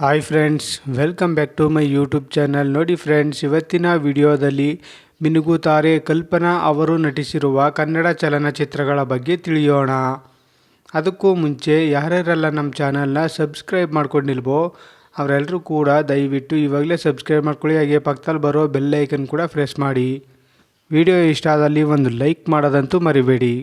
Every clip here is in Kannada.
Hi friends welcome back to my YouTube channel ನೋಡಿ ಫ್ರೆಂಡ್ಸ್ ಇವತ್ತಿನ ವಿಡಿಯೋದಲ್ಲಿ ಮಿನುಗುತ್ತಾರೆ ಕಲ್ಪನಾ ಅವರು ನಟಿಸಿರುವ ಕನ್ನಡ ಚಲನಚಿತ್ರಗಳ ಬಗ್ಗೆ ತಿಳಿಯೋಣ. ಅದಕ್ಕೂ ಮುಂಚೆ ಯಾರ್ಯಾರೆಲ್ಲ ನಮ್ಮ ಚಾನಲ್ನ ಸಬ್ಸ್ಕ್ರೈಬ್ ಮಾಡ್ಕೊಂಡಿಲ್ವೋ ಅವರೆಲ್ಲರೂ ಕೂಡ ದಯವಿಟ್ಟು ಇವಾಗಲೇ ಸಬ್ಸ್ಕ್ರೈಬ್ ಮಾಡ್ಕೊಳ್ಳಿ. ಹಾಗೆ ಪಕ್ಕದಲ್ಲಿ ಬರೋ ಬೆಲ್ ಐಕನ್ ಕೂಡ ಪ್ರೆಸ್ ಮಾಡಿ. ವಿಡಿಯೋ ಇಷ್ಟ ಆದಲ್ಲಿ ಒಂದು ಲೈಕ್ ಮಾಡೋದಂತೂ ಮರಿಬೇಡಿ.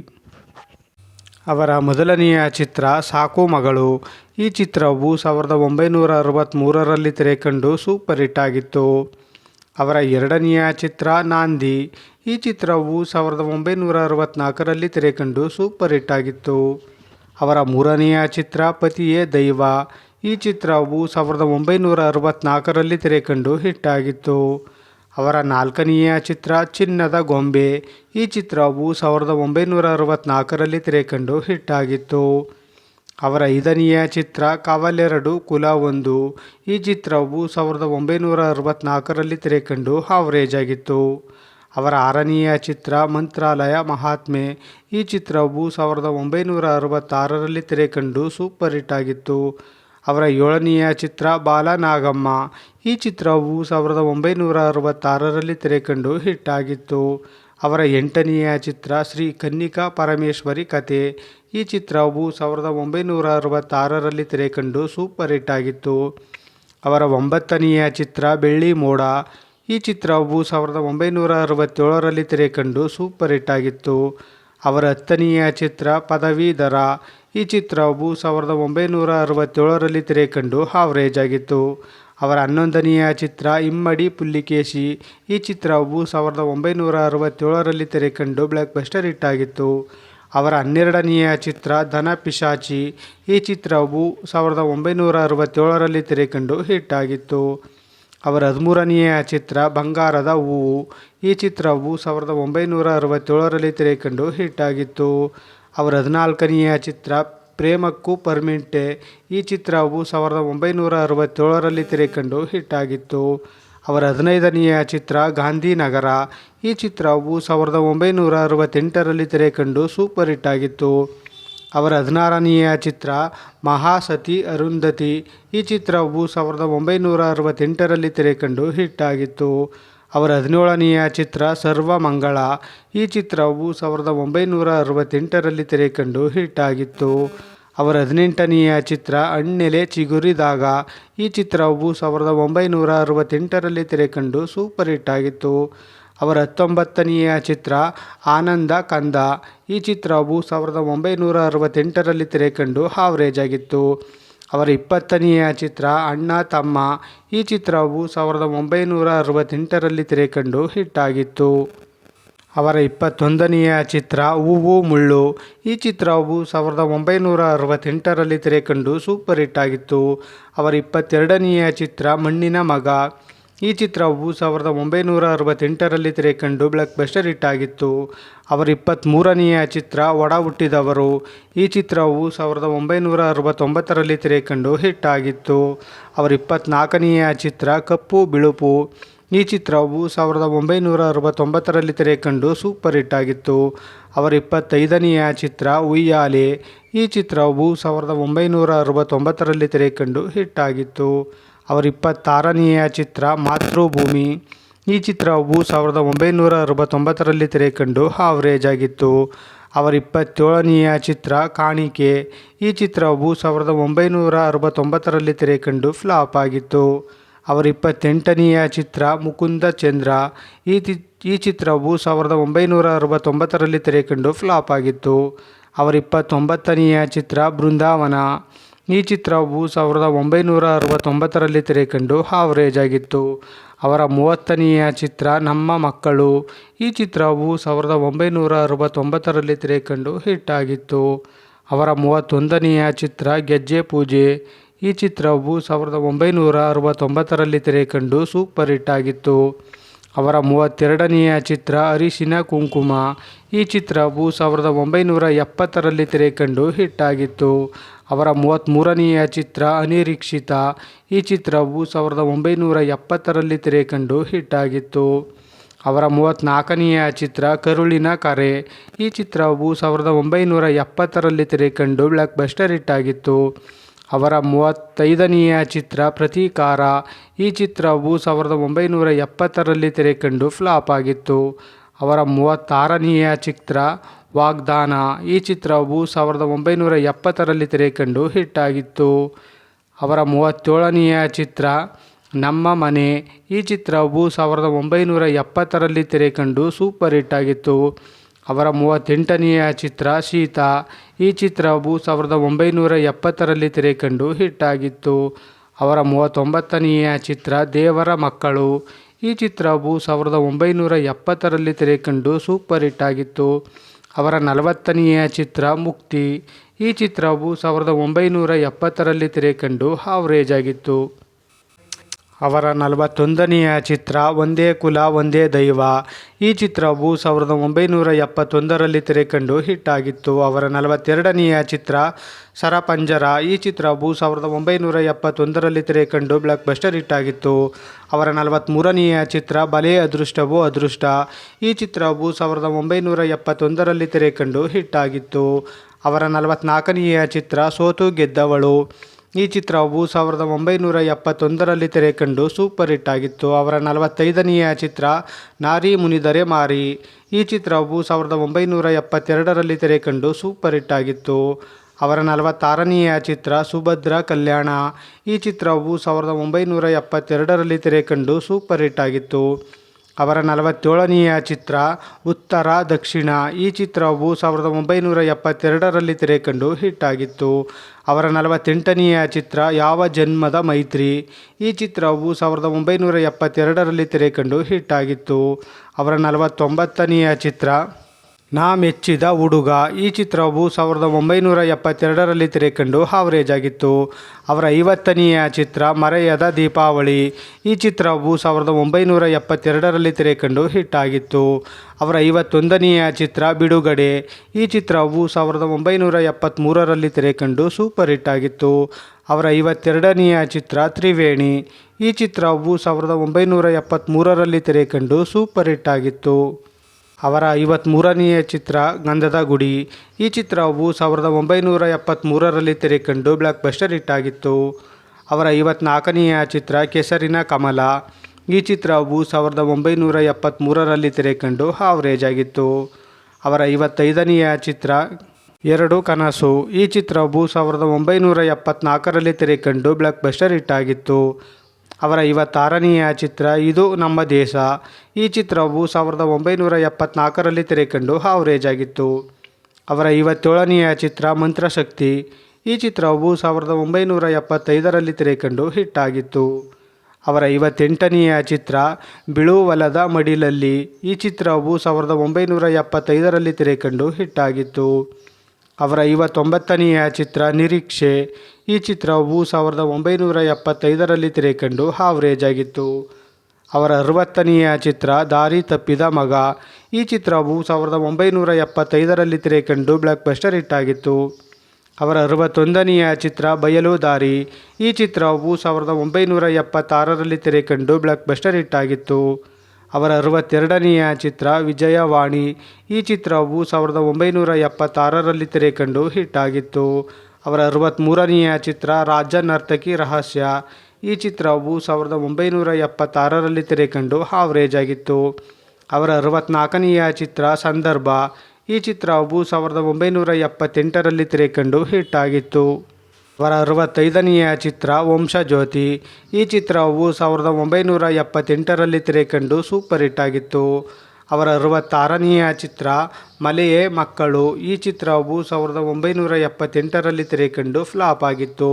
ಅವರ ಮೊದಲನೆಯ ಚಿತ್ರ ಸಾಕು ಮಗಳು. ಈ ಚಿತ್ರವು ಸಾವಿರದ ಒಂಬೈನೂರ ಅರವತ್ತ್ಮೂರರಲ್ಲಿ ತೆರೆಕಂಡು ಸೂಪರ್ ಹಿಟ್ ಆಗಿತ್ತು. ಅವರ ಎರಡನೆಯ ಚಿತ್ರ ನಾಂದಿ. ಈ ಚಿತ್ರವು ಸಾವಿರದ ಒಂಬೈನೂರ ಅರವತ್ತ್ನಾಲ್ಕರಲ್ಲಿ ತೆರೆಕಂಡು ಸೂಪರ್ ಹಿಟ್ ಆಗಿತ್ತು. ಅವರ ಮೂರನೆಯ ಚಿತ್ರ ಪತಿಯೇ ದೈವ. ಈ ಚಿತ್ರವು ಸಾವಿರದ ಒಂಬೈನೂರ ಅರವತ್ತ್ನಾಲ್ಕರಲ್ಲಿ ತೆರೆಕಂಡು ಹಿಟ್ ಆಗಿತ್ತು. ಅವರ ನಾಲ್ಕನೆಯ ಚಿತ್ರ ಚಿನ್ನದ ಗೊಂಬೆ. ಈ ಚಿತ್ರವು ಸಾವಿರದ ಒಂಬೈನೂರ ಅರವತ್ತ್ನಾಲ್ಕರಲ್ಲಿ ತೆರೆಕಂಡು ಹಿಟ್ ಆಗಿತ್ತು. ಅವರ ಐದನೆಯ ಚಿತ್ರ ಕಾವಲೆರಡು ಕುಲ ಒಂದು. ಈ ಚಿತ್ರವು ಸಾವಿರದ ಒಂಬೈನೂರ ಅರವತ್ತ್ನಾಲ್ಕರಲ್ಲಿ ತೆರೆಕಂಡು ಹಾವರೇಜ್ ಆಗಿತ್ತು. ಅವರ ಆರನೆಯ ಚಿತ್ರ ಮಂತ್ರಾಲಯ ಮಹಾತ್ಮೆ. ಈ ಚಿತ್ರವು ಸಾವಿರದ ಒಂಬೈನೂರ ಅರವತ್ತಾರರಲ್ಲಿ ತೆರೆಕಂಡು ಸೂಪರ್ ಹಿಟ್ ಆಗಿತ್ತು. ಅವರ ಏಳನೆಯ ಚಿತ್ರ ಬಾಲನಾಗಮ್ಮ. ಈ ಚಿತ್ರವು ಸಾವಿರದ ಒಂಬೈನೂರ ಅರವತ್ತಾರರಲ್ಲಿ ತೆರೆಕಂಡು ಹಿಟ್ಟಾಗಿತ್ತು. ಅವರ ಎಂಟನೆಯ ಚಿತ್ರ ಶ್ರೀ ಕನ್ನಿಕಾ ಪರಮೇಶ್ವರಿ ಕತೆ ಈ ಚಿತ್ರವು ಸಾವಿರದ ಒಂಬೈನೂರ ಅರವತ್ತಾರರಲ್ಲಿ ತೆರೆಕಂಡು ಸೂಪರ್ ಹಿಟ್ ಆಗಿತ್ತು. ಅವರ ಒಂಬತ್ತನೆಯ ಚಿತ್ರ ಬೆಳ್ಳಿ ಮೋಡ. ಈ ಚಿತ್ರವು ಸಾವಿರದ ಒಂಬೈನೂರ ಅರವತ್ತೇಳರಲ್ಲಿ ತೆರೆಕಂಡು ಸೂಪರ್ ಹಿಟ್ ಆಗಿತ್ತು. ಅವರ ಹತ್ತನೆಯ ಚಿತ್ರ ಪದವೀಧರ. ಈ ಚಿತ್ರವು ಸಾವಿರದ ಒಂಬೈನೂರ ಅರವತ್ತೇಳರಲ್ಲಿ ತೆರೆಕಂಡು ಹಾವರೇಜ್ ಆಗಿತ್ತು ಅವರ ಹನ್ನೊಂದನೆಯ ಚಿತ್ರ ಇಮ್ಮಡಿ ಪುಲ್ಲಿಕೇಶಿ. ಈ ಚಿತ್ರವು ಸಾವಿರದ ಒಂಬೈನೂರ ಅರವತ್ತೇಳರಲ್ಲಿ ತೆರೆಕಂಡು ಬ್ಲ್ಯಾಕ್ ಬಸ್ಟರ್ ಹಿಟ್ ಆಗಿತ್ತು. ಅವರ ಹನ್ನೆರಡನೆಯ ಚಿತ್ರ ಧನ ಪಿಶಾಚಿ. ಈ ಚಿತ್ರವು ಸಾವಿರದ ಒಂಬೈನೂರ ಅರವತ್ತೇಳರಲ್ಲಿ ತೆರೆಕಂಡು ಹಿಟ್ ಆಗಿತ್ತು. ಅವರ ಹದಿಮೂರನೆಯ ಚಿತ್ರ ಬಂಗಾರದ ಹೂವು. ಈ ಚಿತ್ರವು ಸಾವಿರದ ಒಂಬೈನೂರ ಅರವತ್ತೇಳರಲ್ಲಿ ತೆರೆಕಂಡು ಹಿಟ್ ಆಗಿತ್ತು. ಅವರ ಹದಿನಾಲ್ಕನೆಯ ಚಿತ್ರ ಪ್ರೇಮಕ್ಕೂ ಪರ್ಮಿಂಟೆ. ಈ ಚಿತ್ರವು ಸಾವಿರದ ಒಂಬೈನೂರ ಅರವತ್ತೇಳರಲ್ಲಿ ತೆರೆಕಂಡು ಹಿಟ್ ಆಗಿತ್ತು. ಅವರ ಹದಿನೈದನೆಯ ಚಿತ್ರ ಗಾಂಧಿನಗರ. ಈ ಚಿತ್ರವು ಸಾವಿರದ ಒಂಬೈನೂರ ಅರವತ್ತೆಂಟರಲ್ಲಿ ತೆರೆಕಂಡು ಸೂಪರ್ ಹಿಟ್ ಆಗಿತ್ತು. ಅವರ ಹದಿನಾರನೆಯ ಚಿತ್ರ ಮಹಾಸತಿ ಅರುಂಧತಿ. ಈ ಚಿತ್ರವು ಸಾವಿರದ ಒಂಬೈನೂರ ಅರವತ್ತೆಂಟರಲ್ಲಿ ತೆರೆಕಂಡು ಹಿಟ್ ಆಗಿತ್ತು. ಅವರ ಹದಿನೇಳನೆಯ ಚಿತ್ರ ಸರ್ವಮಂಗಳ. ಈ ಚಿತ್ರವು ಸಾವಿರದ ಒಂಬೈನೂರ ಅರವತ್ತೆಂಟರಲ್ಲಿ ತೆರೆಕಂಡು ಹಿಟ್ ಆಗಿತ್ತು. ಅವರ ಹದಿನೆಂಟನೆಯ ಚಿತ್ರ ಅಣ್ಣೆಲೆ ಚಿಗುರಿದಾಗ. ಈ ಚಿತ್ರವು ಸಾವಿರದ ಒಂಬೈನೂರ ಅರವತ್ತೆಂಟರಲ್ಲಿ ತೆರೆಕಂಡು ಸೂಪರ್ ಹಿಟ್ ಆಗಿತ್ತು. ಅವರ ಹತ್ತೊಂಬತ್ತನೆಯ ಚಿತ್ರ ಆನಂದ ಕಂದ. ಈ ಚಿತ್ರವು ಸಾವಿರದ ಒಂಬೈನೂರ ಅರವತ್ತೆಂಟರಲ್ಲಿ ತೆರೆಕಂಡು ಹಾವರೇಜ್ ಆಗಿತ್ತು. ಅವರ ಇಪ್ಪತ್ತನೆಯ ಚಿತ್ರ ಅಣ್ಣ ತಮ್ಮ. ಈ ಚಿತ್ರವು ಸಾವಿರದ ಒಂಬೈನೂರ ಅರವತ್ತೆಂಟರಲ್ಲಿ ತೆರೆಕಂಡು ಹಿಟ್ ಆಗಿತ್ತು ಅವರ ಇಪ್ಪತ್ತೊಂದನೆಯ ಚಿತ್ರ ಹೂವು ಮುಳ್ಳು. ಈ ಚಿತ್ರವು ಸಾವಿರದ ಒಂಬೈನೂರ ಅರವತ್ತೆಂಟರಲ್ಲಿ ತೆರೆಕಂಡು ಸೂಪರ್ ಹಿಟ್ ಆಗಿತ್ತು. ಅವರ ಇಪ್ಪತ್ತೆರಡನೆಯ ಚಿತ್ರ ಮಣ್ಣಿನ ಮಗ. ಈ ಚಿತ್ರವು ಸಾವಿರದ ಒಂಬೈನೂರ ಅರವತ್ತೆಂಟರಲ್ಲಿ ತೆರೆಕಂಡು ಬ್ಲಾಕ್ ಬಸ್ಟರ್ ಹಿಟ್ ಆಗಿತ್ತು ಅವರ ಇಪ್ಪತ್ತ್ಮೂರನೆಯ ಚಿತ್ರ ಒಡ ಹುಟ್ಟಿದವರು. ಈ ಚಿತ್ರವು ಸಾವಿರದ ಒಂಬೈನೂರ ಅರವತ್ತೊಂಬತ್ತರಲ್ಲಿ ತೆರೆಕಂಡು ಹಿಟ್ ಆಗಿತ್ತು ಅವರ ಇಪ್ಪತ್ತ್ನಾಲ್ಕನೆಯ ಚಿತ್ರ ಕಪ್ಪು ಬಿಳುಪು. ಈ ಚಿತ್ರವು ಸಾವಿರದ ಒಂಬೈನೂರ ಅರವತ್ತೊಂಬತ್ತರಲ್ಲಿ ತೆರೆಕಂಡು ಸೂಪರ್ ಹಿಟ್ ಆಗಿತ್ತು ಅವರ ಇಪ್ಪತ್ತೈದನೆಯ ಚಿತ್ರ ಉಯ್ಯಾಲೆ. ಈ ಚಿತ್ರವು ಸಾವಿರದ ಒಂಬೈನೂರ ಅರವತ್ತೊಂಬತ್ತರಲ್ಲಿ ತೆರೆಕಂಡು ಹಿಟ್ ಆಗಿತ್ತು ಅವರ ಇಪ್ಪತ್ತಾರನೆಯ ಚಿತ್ರ ಮಾತೃಭೂಮಿ. ಈ ಚಿತ್ರವು ಸಾವಿರದ ಒಂಬೈನೂರ ಅರವತ್ತೊಂಬತ್ತರಲ್ಲಿ ತೆರೆಕಂಡು ಆವರೇಜ್ ಆಗಿತ್ತು ಅವರ ಇಪ್ಪತ್ತೇಳನೆಯ ಚಿತ್ರ ಕಾಣಿಕೆ. ಈ ಚಿತ್ರವು ಸಾವಿರದ ಒಂಬೈನೂರ ಅರವತ್ತೊಂಬತ್ತರಲ್ಲಿ ತೆರೆಕಂಡು ಫ್ಲಾಪ್ ಆಗಿತ್ತು. ಅವರ ಇಪ್ಪತ್ತೆಂಟನೆಯ ಚಿತ್ರ ಮುಕುಂದ ಚಂದ್ರ. ಈ ಈ ಚಿತ್ರವು ಸಾವಿರದ ಒಂಬೈನೂರ ಅರವತ್ತೊಂಬತ್ತರಲ್ಲಿ ತೆರೆಕಂಡು ಫ್ಲಾಪ್ ಆಗಿತ್ತು. ಅವರ ಇಪ್ಪತ್ತೊಂಬತ್ತನೆಯ ಚಿತ್ರ ಬೃಂದಾವನ. ಈ ಚಿತ್ರವು ಸಾವಿರದ ಒಂಬೈನೂರ ಅರವತ್ತೊಂಬತ್ತರಲ್ಲಿ ತೆರೆಕಂಡು ಹಾವರೇಜ್ ಆಗಿತ್ತು ಅವರ ಮೂವತ್ತನೆಯ ಚಿತ್ರ ನಮ್ಮ ಮಕ್ಕಳು. ಈ ಚಿತ್ರವು ಸಾವಿರದ ಒಂಬೈನೂರ ಅರವತ್ತೊಂಬತ್ತರಲ್ಲಿ ತೆರೆಕಂಡು ಹಿಟ್ ಆಗಿತ್ತು ಅವರ ಮೂವತ್ತೊಂದನೆಯ ಚಿತ್ರ ಗೆಜ್ಜೆ ಪೂಜೆ. ಈ ಚಿತ್ರವು ಸಾವಿರದ ಒಂಬೈನೂರ ಅರವತ್ತೊಂಬತ್ತರಲ್ಲಿ ತೆರೆಕಂಡು ಸೂಪರ್ ಹಿಟ್ ಆಗಿತ್ತು ಅವರ ಮೂವತ್ತೆರಡನೆಯ ಚಿತ್ರ ಅರಿಶಿನ ಕುಂಕುಮ. ಈ ಚಿತ್ರವು ಸಾವಿರದ ಒಂಬೈನೂರ ಎಪ್ಪತ್ತರಲ್ಲಿ ತೆರೆಕಂಡು ಹಿಟ್ ಆಗಿತ್ತು ಅವರ ಮೂವತ್ತ್ಮೂರನೆಯ ಚಿತ್ರ ಅನಿರೀಕ್ಷಿತ. ಈ ಚಿತ್ರವು ಸಾವಿರದ ಒಂಬೈನೂರ ಎಪ್ಪತ್ತರಲ್ಲಿ ತೆರೆಕಂಡು ಹಿಟ್ ಆಗಿತ್ತು ಅವರ ಮೂವತ್ತ್ನಾಲ್ಕನೆಯ ಚಿತ್ರ ಕರುಳಿನ ಕರೆ. ಈ ಚಿತ್ರವು ಸಾವಿರದ ಒಂಬೈನೂರ ಎಪ್ಪತ್ತರಲ್ಲಿ ತೆರೆಕಂಡು ಬ್ಲಾಕ್ ಬಸ್ಟರ್ ಹಿಟ್ ಆಗಿತ್ತು ಅವರ ಮೂವತ್ತೈದನೆಯ ಚಿತ್ರ ಪ್ರತೀಕಾರ. ಈ ಚಿತ್ರವು ಸಾವಿರದ ಒಂಬೈನೂರ ಎಪ್ಪತ್ತರಲ್ಲಿ ತೆರೆಕಂಡು ಫ್ಲಾಪ್ ಆಗಿತ್ತು. ಅವರ ಮೂವತ್ತಾರನೆಯ ಚಿತ್ರ ವಾಗ್ದಾನ. ಈ ಚಿತ್ರವು ಸಾವಿರದ ಒಂಬೈನೂರ ಎಪ್ಪತ್ತರಲ್ಲಿ ತೆರೆಕಂಡು ಹಿಟ್ ಆಗಿತ್ತು. ಅವರ ಮೂವತ್ತೇಳನೆಯ ಚಿತ್ರ ನಮ್ಮ ಮನೆ. ಈ ಚಿತ್ರವು ಸಾವಿರದ ಒಂಬೈನೂರ ಎಪ್ಪತ್ತರಲ್ಲಿ ತೆರೆಕಂಡು ಸೂಪರ್ ಹಿಟ್ ಆಗಿತ್ತು. ಅವರ ಮೂವತ್ತೆಂಟನೆಯ ಚಿತ್ರ ಸೀತಾ. ಈ ಚಿತ್ರವು ಸಾವಿರದ ಒಂಬೈನೂರ ಎಪ್ಪತ್ತರಲ್ಲಿ ತೆರೆಕಂಡು ಹಿಟ್ ಆಗಿತ್ತು. ಅವರ ಮೂವತ್ತೊಂಬತ್ತನೆಯ ಚಿತ್ರ ದೇವರ ಮಕ್ಕಳು. ಈ ಚಿತ್ರವು ಸಾವಿರದ ಒಂಬೈನೂರ ಎಪ್ಪತ್ತರಲ್ಲಿ ತೆರೆಕಂಡು ಸೂಪರ್ ಹಿಟ್ ಆಗಿತ್ತು. ಅವರ ನಲವತ್ತನೆಯ ಚಿತ್ರ ಮುಕ್ತಿ. ಈ ಚಿತ್ರವು ಸಾವಿರದ ಒಂಬೈನೂರ ಎಪ್ಪತ್ತರಲ್ಲಿ ತೆರೆಕಂಡು ಹಾವ್ರೇಜ್ ಆಗಿತ್ತು. ಅವರ ನಲವತ್ತೊಂದನೆಯ ಚಿತ್ರ, ಒಂದೇ ಕುಲ, ಒಂದೇ ದೈವ ಈ ಚಿತ್ರವು ಸಾವಿರದ ಒಂಬೈನೂರ ಎಪ್ಪತ್ತೊಂದರಲ್ಲಿ ತೆರೆಕಂಡು ಹಿಟ್ ಆಗಿತ್ತು. ಅವರ ನಲವತ್ತೆರಡನೆಯ ಚಿತ್ರ, ಸರಪಂಜರ ಈ ಚಿತ್ರವು ಸಾವಿರದ ಒಂಬೈನೂರ ಎಪ್ಪತ್ತೊಂದರಲ್ಲಿ ತೆರೆಕಂಡು ಬ್ಲಾಕ್ ಬಸ್ಟರ್ ಹಿಟ್ ಆಗಿತ್ತು. ಅವರ ನಲವತ್ತ್ಮೂರನೆಯ ಚಿತ್ರ, ಬಲೆ ಅದೃಷ್ಟವೋ ಅದೃಷ್ಟ ಈ ಚಿತ್ರವು ಸಾವಿರದ ಒಂಬೈನೂರ ಎಪ್ಪತ್ತೊಂದರಲ್ಲಿ ತೆರೆಕಂಡು ಹಿಟ್ ಆಗಿತ್ತು. ಅವರ ನಲವತ್ತ್ನಾಲ್ಕನೆಯ ಚಿತ್ರ, ಸೋತು ಗೆದ್ದವಳು ಈ ಚಿತ್ರವು ಸಾವಿರದ ಒಂಬೈನೂರ ಎಪ್ಪತ್ತೊಂದರಲ್ಲಿ ತೆರೆಕಂಡು ಸೂಪರ್ ಹಿಟ್ ಆಗಿತ್ತು. ಅವರ ನಲವತ್ತೈದನೆಯ ಚಿತ್ರ ನಾರಿ ಮುನಿದರೆ ಮಾರಿ. ಈ ಚಿತ್ರವು ಸಾವಿರದ ಒಂಬೈನೂರ ಎಪ್ಪತ್ತೆರಡರಲ್ಲಿ ತೆರೆಕಂಡು ಸೂಪರ್ ಹಿಟ್ ಆಗಿತ್ತು. ಅವರ ನಲವತ್ತಾರನೆಯ ಚಿತ್ರ ಸುಭದ್ರ ಕಲ್ಯಾಣ. ಈ ಚಿತ್ರವು ಸಾವಿರದ ಒಂಬೈನೂರ ಎಪ್ಪತ್ತೆರಡರಲ್ಲಿ ತೆರೆಕಂಡು ಸೂಪರ್ ಹಿಟ್ ಆಗಿತ್ತು. ಅವರ ನಲವತ್ತೇಳನೆಯ ಚಿತ್ರ ಉತ್ತರ ದಕ್ಷಿಣ. ಈ ಚಿತ್ರವು ಸಾವಿರದ ಒಂಬೈನೂರ ಎಪ್ಪತ್ತೆರಡರಲ್ಲಿ ತೆರೆಕಂಡು ಹಿಟ್ ಆಗಿತ್ತು ಅವರ ನಲವತ್ತೆಂಟನೆಯ ಚಿತ್ರ ಯಾವ ಜನ್ಮದ ಮೈತ್ರಿ. ಈ ಚಿತ್ರವು ಸಾವಿರದ ಒಂಬೈನೂರ ಎಪ್ಪತ್ತೆರಡರಲ್ಲಿ ತೆರೆಕಂಡು ಹಿಟ್ ಆಗಿತ್ತು ಅವರ ನಲವತ್ತೊಂಬತ್ತನೆಯ ಚಿತ್ರ ನಾ ಮೆಚ್ಚಿದ ಹುಡುಗ ಈ ಚಿತ್ರವು ಸಾವಿರದ ಒಂಬೈನೂರ ಎಪ್ಪತ್ತೆರಡರಲ್ಲಿ ತೆರೆಕಂಡು ಹಾವರೇಜ್ ಆಗಿತ್ತು ಅವರ ಐವತ್ತನೆಯ ಚಿತ್ರ ಮರೆಯದ ದೀಪಾವಳಿ. ಈ ಚಿತ್ರವು ಸಾವಿರದ ಒಂಬೈನೂರ ಎಪ್ಪತ್ತೆರಡರಲ್ಲಿ ತೆರೆಕಂಡು ಹಿಟ್ ಆಗಿತ್ತು ಅವರ ಐವತ್ತೊಂದನೆಯ ಚಿತ್ರ ಬಿಡುಗಡೆ. ಈ ಚಿತ್ರವು ಸಾವಿರದ ಒಂಬೈನೂರ ಎಪ್ಪತ್ತ್ಮೂರರಲ್ಲಿ ತೆರೆಕಂಡು ಸೂಪರ್ ಹಿಟ್ ಆಗಿತ್ತು ಅವರ ಐವತ್ತೆರಡನೆಯ ಚಿತ್ರ ತ್ರಿವೇಣಿ. ಈ ಚಿತ್ರವು ಸಾವಿರದ ಒಂಬೈನೂರ ಎಪ್ಪತ್ತ್ಮೂರರಲ್ಲಿ ತೆರೆಕಂಡು ಸೂಪರ್ ಹಿಟ್ ಆಗಿತ್ತು ಅವರ ಐವತ್ತ್ಮೂರನೆಯ ಚಿತ್ರ ಗಂಧದ ಗುಡಿ. ಈ ಚಿತ್ರವು ಸಾವಿರದ ಒಂಬೈನೂರ ಎಪ್ಪತ್ತ್ಮೂರರಲ್ಲಿ ತೆರೆಕಂಡು ಬ್ಲಾಕ್ ಬಸ್ಟರ್ ಹಿಟ್ ಆಗಿತ್ತು ಅವರ ಐವತ್ನಾಲ್ಕನೆಯ ಚಿತ್ರ ಕೆಸರಿನ ಕಮಲ. ಈ ಚಿತ್ರವು ಸಾವಿರದ ಒಂಬೈನೂರ ಎಪ್ಪತ್ತ್ಮೂರರಲ್ಲಿ ತೆರೆಕಂಡು ಆವರೇಜ್ ಆಗಿತ್ತು. ಅವರ ಐವತ್ತೈದನೆಯ ಚಿತ್ರ ಎರಡು ಕನಸು. ಈ ಚಿತ್ರವು ಸಾವಿರದ ಒಂಬೈನೂರ ಎಪ್ಪತ್ನಾಲ್ಕರಲ್ಲಿ ತೆರೆಕಂಡು ಬ್ಲಾಕ್ ಬಸ್ಟರ್ ಹಿಟ್ ಆಗಿತ್ತು ಅವರ ಐವತ್ತಾರನೆಯ ಚಿತ್ರ, ಇದು ನಮ್ಮ ದೇಶ ಈ ಚಿತ್ರವು ಸಾವಿರದ ಒಂಬೈನೂರ ಎಪ್ಪತ್ನಾಲ್ಕರಲ್ಲಿ ತೆರೆಕಂಡು ಹಾವರೇಜ್ ಆಗಿತ್ತು ಅವರ ಐವತ್ತೇಳನೆಯ ಚಿತ್ರ, ಮಂತ್ರಶಕ್ತಿ ಈ ಚಿತ್ರವು ಸಾವಿರದ ಒಂಬೈನೂರ ಎಪ್ಪತ್ತೈದರಲ್ಲಿ ತೆರೆಕಂಡು ಹಿಟ್ ಆಗಿತ್ತು ಅವರ ಐವತ್ತೆಂಟನೆಯ ಚಿತ್ರ, ಬಿಳುವಲದ ಮಡಿಲಲ್ಲಿ ಈ ಚಿತ್ರವು ಸಾವಿರದ ಒಂಬೈನೂರ ಎಪ್ಪತ್ತೈದರಲ್ಲಿ ತೆರೆಕಂಡು ಹಿಟ್ ಆಗಿತ್ತು ಅವರ ಐವತ್ತೊಂಬತ್ತನೆಯ ಚಿತ್ರ ನಿರೀಕ್ಷೆ. ಈ ಚಿತ್ರವು ಸಾವಿರದ ಒಂಬೈನೂರ ಎಪ್ಪತ್ತೈದರಲ್ಲಿ ತೆರೆಕಂಡು ಹಾವರೇಜ್ ಆಗಿತ್ತು ಅವರ ಅರವತ್ತನೆಯ ಚಿತ್ರ ದಾರಿ ತಪ್ಪಿದ ಮಗ. ಈ ಚಿತ್ರವು ಸಾವಿರದ ಒಂಬೈನೂರ ಎಪ್ಪತ್ತೈದರಲ್ಲಿ ತೆರೆಕಂಡು ಬ್ಲಾಕ್ ಬಸ್ಟರ್ ಹಿಟ್ ಆಗಿತ್ತು ಅವರ ಅರವತ್ತೊಂದನೆಯ ಚಿತ್ರ ಬಯಲು ದಾರಿ. ಈ ಚಿತ್ರವು ಸಾವಿರದ ಒಂಬೈನೂರ ಎಪ್ಪತ್ತಾರರಲ್ಲಿ ತೆರೆಕಂಡು ಬ್ಲಾಕ್ ಬಸ್ಟರ್ ಹಿಟ್ ಆಗಿತ್ತು ಅವರ ಅರವತ್ತೆರಡನೆಯ ಚಿತ್ರ ವಿಜಯವಾಣಿ. ಈ ಚಿತ್ರವು ಸಾವಿರದ ಒಂಬೈನೂರ ಎಪ್ಪತ್ತಾರರಲ್ಲಿ ತೆರೆಕಂಡು ಹಿಟ್ ಆಗಿತ್ತು ಅವರ ಅರವತ್ತ್ಮೂರನೆಯ ಚಿತ್ರ ರಾಜ ನರ್ತಕಿ ರಹಸ್ಯ. ಈ ಚಿತ್ರವು ಸಾವಿರದ ಒಂಬೈನೂರ ಎಪ್ಪತ್ತಾರರಲ್ಲಿ ತೆರೆಕಂಡು ಹಾವ್ರೇಜ್ ಆಗಿತ್ತು ಅವರ ಅರವತ್ತ್ನಾಲ್ಕನೆಯ ಚಿತ್ರ ಸಂದರ್ಭ. ಈ ಚಿತ್ರವು ಸಾವಿರದ ಒಂಬೈನೂರ ಎಪ್ಪತ್ತೆಂಟರಲ್ಲಿ ತೆರೆಕಂಡು ಹಿಟ್ ಆಗಿತ್ತು ಅವರ ಅರವತ್ತೈದನೆಯ ಚಿತ್ರ ವಂಶಜ್ಯೋತಿ. ಈ ಚಿತ್ರವು ಸಾವಿರದ ಒಂಬೈನೂರ ಎಪ್ಪತ್ತೆಂಟರಲ್ಲಿ ತೆರೆಕಂಡು ಸೂಪರ್ ಹಿಟ್ ಆಗಿತ್ತು. ಅವರ ಅರವತ್ತಾರನೆಯ ಚಿತ್ರ ಮಲೆಯೇ ಮಕ್ಕಳು. ಈ ಚಿತ್ರವು ಸಾವಿರದ ಒಂಬೈನೂರ ಎಪ್ಪತ್ತೆಂಟರಲ್ಲಿ ತೆರೆಕಂಡು ಫ್ಲಾಪ್ ಆಗಿತ್ತು.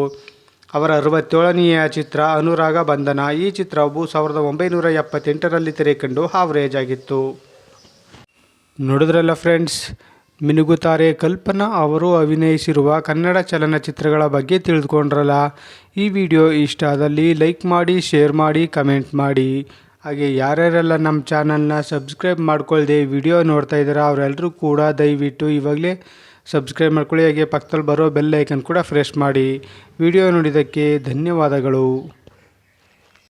ಅವರ ಅರವತ್ತೇಳನೆಯ ಚಿತ್ರ ಅನುರಾಗ ಬಂಧನ. ಈ ಚಿತ್ರವು ಸಾವಿರದ ಒಂಬೈನೂರ ಎಪ್ಪತ್ತೆಂಟರಲ್ಲಿ ತೆರೆಕಂಡು ಹಾವರೇಜ್ ಆಗಿತ್ತು. ನೋಡಿದ್ರಲ್ಲ ಫ್ರೆಂಡ್ಸ್ ಮಿನುಗುತ್ತಾರೆ. ಕಲ್ಪನಾ ಅವರು ಅಭಿನಯಿಸಿರುವ ಕನ್ನಡ ಚಲನಚಿತ್ರಗಳ ಬಗ್ಗೆ ತಿಳಿದುಕೊಂಡ್ರಲ್ಲ? ಈ ವಿಡಿಯೋ ಇಷ್ಟ ಆದಲ್ಲಿ ಲೈಕ್ ಮಾಡಿ, ಶೇರ್ ಮಾಡಿ, ಕಮೆಂಟ್ ಮಾಡಿ. ಹಾಗೆ ಯಾರ್ಯಾರೆಲ್ಲ ನಮ್ಮ ಚಾನಲ್ನ ಸಬ್ಸ್ಕ್ರೈಬ್ ಮಾಡ್ಕೊಳ್ದೆ ವಿಡಿಯೋ ನೋಡ್ತಾ ಇದ್ದೀರಾ ಅವರೆಲ್ಲರೂ ಕೂಡ ದಯವಿಟ್ಟು ಇವಾಗಲೇ ಸಬ್ಸ್ಕ್ರೈಬ್ ಮಾಡ್ಕೊಳ್ಳಿ. ಹಾಗೆ ಪಕ್ಕದಲ್ಲಿ ಬರೋ ಬೆಲ್ ಐಕನ್ ಕೂಡ ಫ್ರೆಶ್ ಮಾಡಿ. ವಿಡಿಯೋ ನೋಡಿದ್ದಕ್ಕೆ ಧನ್ಯವಾದಗಳು.